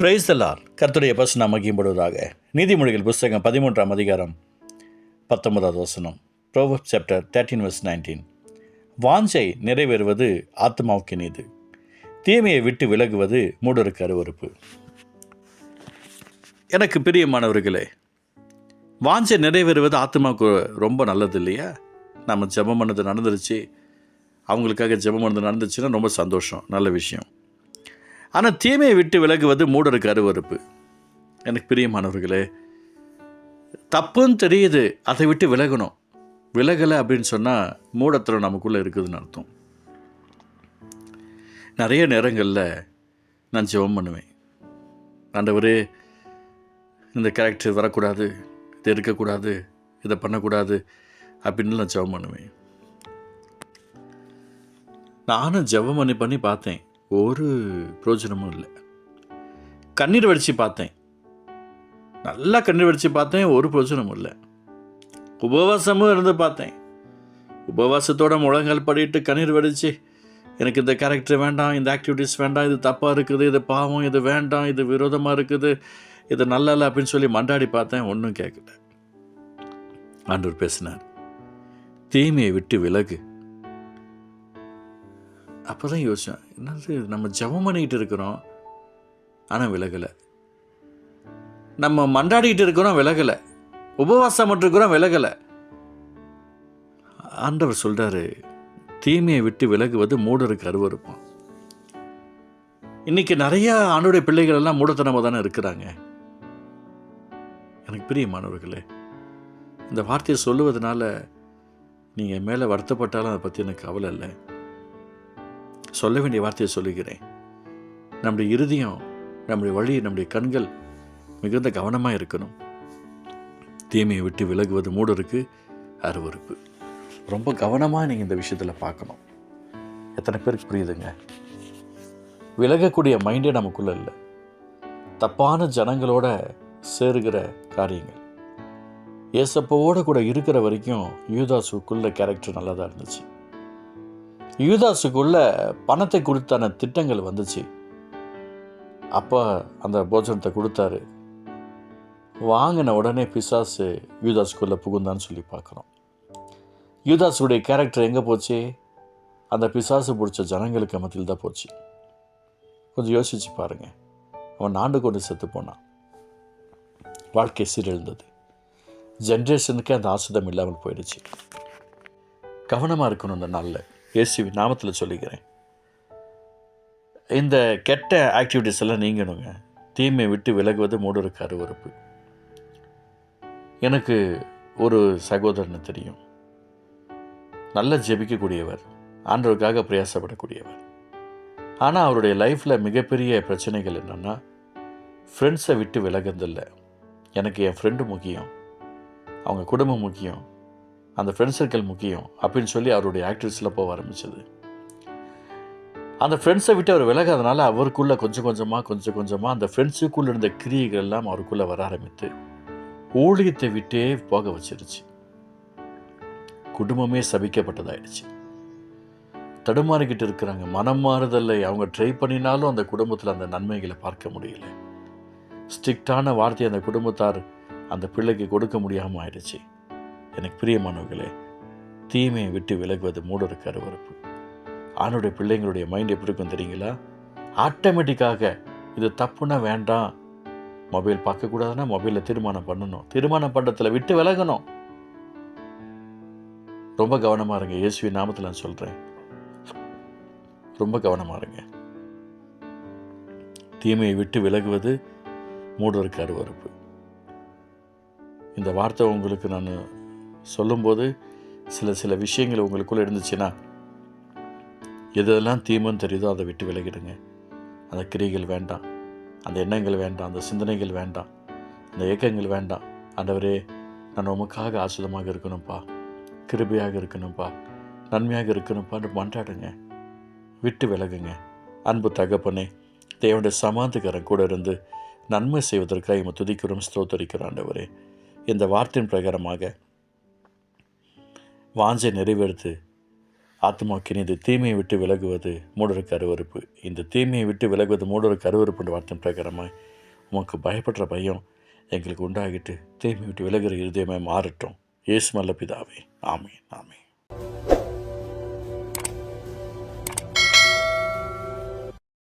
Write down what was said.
Praise the Lord கர்த்துடைய பசு நாம் மகிம்படுவதாக நீதிமொழிகள் புஸ்தகம் பதிமூன்றாம் அதிகாரம் பத்தொன்பதாவது வசனம். Proverbs chapter thirteen verse nineteen வாஞ்சை நிறைவேறுவது ஆத்மாவுக்கு நீது. தீமையை விட்டு விலகுவது மூடருக்கு அருவறுப்பு எனக்கு பிரியமானவர்களே வாஞ்சை நிறைவேறுவது ஆத்மாவுக்கு ரொம்ப நல்லது இல்லையா? நம்ம ஜெபம் பண்ணது நடந்துருச்சு. அவங்களுக்காக ஜெபம் பண்ணது நடந்துச்சுன்னா ரொம்ப சந்தோஷம். நல்ல விஷயம். ஆனால் தீமையை விட்டு விலகுவது மூடருக்கு அருவருப்பு. எனக்கு பிரியமானவர்களே தப்புன்னு தெரியுது அதை விட்டு விலகணும். விலகலை அப்படின்னு சொன்னால் மூடத்தனம் நமக்குள்ளே இருக்குதுன்னு அர்த்தம். நிறைய நேரங்களில் நான் ஜெபம் பண்ணுவேன். ஆண்டவரே இந்த கேரக்டர் வரக்கூடாது இது இருக்கக்கூடாது இதை பண்ணக்கூடாது அப்படின்னு நான் ஜெபம் பண்ணுவேன். நானும் ஜெபம் பண்ணி பண்ணி பார்த்தேன். ஒரு பிரோஜனமும் இல்லை. கண்ணீர் வடித்து பார்த்தேன். நல்லா கண்ணீர் வடித்து பார்த்தேன் ஒரு பிரோஜனமும் இல்லை. உபவாசமும் இருந்து பார்த்தேன். உபவாசத்தோட முழங்கால் படிட்டு கண்ணீர் வடித்து எனக்கு இந்த கேரக்டர் வேண்டாம் இந்த ஆக்டிவிட்டீஸ் வேண்டாம் இது தப்பாக இருக்குது இது பாவம் இது வேண்டாம் இது விரோதமாக இருக்குது இது நல்லா இல்லை அப்படின்னு சொல்லி மண்டாடி பார்த்தேன் ஒன்றும் கேட்கல ஆண்டவர் பேசினார். தீமையை விட்டு விலகு. அப்போ தான் யோசித்தேன் என்னது நம்ம ஜெபம் பண்ணிக்கிட்டு இருக்கிறோம் ஆனால் விலகலை. நம்ம மண்டாடிக்கிட்டு இருக்கிறோம் விலகலை. உபவாசம் இருக்கிறோம் விலகலை. ஆண்டவர் சொல்கிறாரு தீமையை விட்டு விலகுவது மூடருக்கு அருவருப்பான் இன்றைக்கி நிறையா ஆண்டுடைய பிள்ளைகள் எல்லாம் மூடத்தனமாக தானே இருக்கிறாங்க. எனக்கு பிரியமானவர்களே இந்த வார்த்தையை சொல்லுவதனால நீங்கள் மேலே வருத்தப்பட்டாலும் அதை பற்றி எனக்கு கவலை இல்லை. சொல்ல வேண்டிய வார்த்தையை சொல்லுகிறேன். நம்முடைய இருதயம் நம்முடைய வழி நம்முடைய கண்கள் மிகுந்த கவனமாக இருக்கணும். தீமையை விட்டு விலகுவது மூடருக்கு அருவருப்பு. ரொம்ப கவனமாக நீங்கள் இந்த விஷயத்தில் பார்க்கணும். எத்தனை பேருக்கு புரியுதுங்க? விலகக்கூடிய மைண்டே நமக்குள்ளே இல்லை. தப்பான ஜனங்களோட சேருகிற காரியங்கள். ஏசப்போட கூட இருக்கிற வரைக்கும் யூதாசுக்குள்ள கேரக்டர் நல்லா தான் இருந்துச்சு. யூதாஸுக்குள்ள பணத்தை குறித்தான திட்டங்கள் வந்துச்சு. அப்போ அந்த போஜனத்தை கொடுத்தாரு. வாங்கின உடனே பிசாசு யூதாஸுக்குள்ளே புகுந்தான்னு சொல்லி பார்க்குறோம். யூதாஸுடைய கேரக்டர் எங்கே போச்சு? அந்த பிசாசு பிடிச்ச ஜனங்களுக்கு மத்தியில் தான் போச்சு. கொஞ்சம் யோசிச்சு பாருங்க. அவன் நாண்டு கொண்டு செத்து போனான். வாழ்க்கை சீரழிந்தது. ஜென்ரேஷனுக்கு அந்த ஆசுதம் இல்லாமல் போயிடுச்சு. கவனமாக இருக்கணும் இந்த நாளில். இயேசுவி நாமத்தில் சொல்லிக்கிறேன். இந்த கெட்ட ஆக்டிவிட்டீஸ் எல்லாம் நீங்கணுங்க. தீமை விட்டு விலகுவது மூடருக்கு அருவறுப்பு எனக்கு ஒரு சகோதரனை தெரியும். நல்ல ஜெபிக்கக்கூடியவர் ஆண்டவருக்காக பிரயாசப்படக்கூடியவர். ஆனால் அவருடைய லைஃப்பில் மிகப்பெரிய பிரச்சனைகள் என்னென்னா ஃப்ரெண்ட்ஸை விட்டு விலகுறதில்லை. எனக்கு என் ஃப்ரெண்டு முக்கியம். அவங்க குடும்பம் முக்கியம். அந்த ஃப்ரெண்ட் சர்க்கிள் முக்கியம் அப்படின்னு சொல்லி அவருடைய ஆக்டிவிஸில் போக ஆரம்பிச்சது. அந்த ஃப்ரெண்ட்ஸை விட்டு அவர் விலகாதனால அவருக்குள்ளே கொஞ்சம் கொஞ்சமாக கொஞ்சம் கொஞ்சமாக அந்த ஃப்ரெண்ட்ஸுக்குள்ளே இருந்த கிரியைகள் எல்லாம் அவருக்குள்ளே வர ஆரம்பித்து ஊழியத்தை விட்டே போக வச்சிருச்சு. குடும்பமே சபிக்கப்பட்டதாயிடுச்சு. தடுமாறிக்கிட்டு இருக்கிறாங்க. மனம் மாறுதல்லை அவங்க ட்ரை பண்ணினாலும் அந்த குடும்பத்தில் அந்த நன்மைகளை பார்க்க முடியல. ஸ்ட்ரிக்டான வார்த்தையை அந்த குடும்பத்தார் அந்த பிள்ளைக்கு கொடுக்க முடியாமல் ஆயிடுச்சு. எனக்கு பிரியமானவர்களே தீமையை விட்டு விலகுவது மூடருக்கு அருவறுப்பு ஆணுடைய பிள்ளைங்களுடைய மைண்ட் எப்படி இருக்கும் தெரியுங்களா? ஆட்டோமேட்டிக்காக இது தப்புனா வேண்டாம். மொபைல் பார்க்கக்கூடாதுன்னா மொபைலில் தீர்மானம் பண்ணணும். தீர்மானம் பண்ணுறதுல விட்டு விலகணும். ரொம்ப கவனமாக இருங்க. இயேசுவி நாமத்தில் நான் சொல்கிறேன் ரொம்ப கவனமாக இருங்க. தீமையை விட்டு விலகுவது மூடருக்கு அருவறுப்பு இந்த வார்த்தை உங்களுக்கு நான் சொல்லும்போது சில சில விஷயங்கள் உங்களுக்குள்ளே இருந்துச்சுன்னா எதெல்லாம் தீமைன்னு தெரியுதோ அதை விட்டு விலகிடுங்க. அந்த கிரிகள் வேண்டாம். அந்த எண்ணங்கள் வேண்டாம். அந்த சிந்தனைகள் வேண்டாம். அந்த இயக்கங்கள் வேண்டாம். ஆண்டவரே நான் உமக்காக ஆசுதமாக இருக்கணும்ப்பா கிருபையாக இருக்கணும்ப்பா நன்மையாக இருக்கணும்ப்பான்னு மன்றாடுங்க. விட்டு விலகுங்க. அன்பு தகப்பனே தேவனுடைய சமாந்துக்கரன் கூட இருந்து நன்மை செய்வதற்காக இவன் துதிக்கிறோம் ஸ்தோத்தரிக்கிறோம் ஆண்டவரே. இந்த வார்த்தையின் பிரகாரமாக வாஞ்சை நிறைவேறுத்து ஆத்மாக்கின் இந்த தீமையை விட்டு விலகுவது மூடருக்கு அருவறுப்பு இந்த தீமையை விட்டு விலகுவது மூடருக்கு அருவறுப்பு என்ற வார்த்தையின் பிரகாரமாய் உமக்கு பயப்படுற பயம் எங்களுக்கு உண்டாகிட்டு தீமை விட்டு விலகிற இருதயமாய் மாறட்டும். ஏசு நல்ல பிதாவே. ஆமீன் ஆமீன்.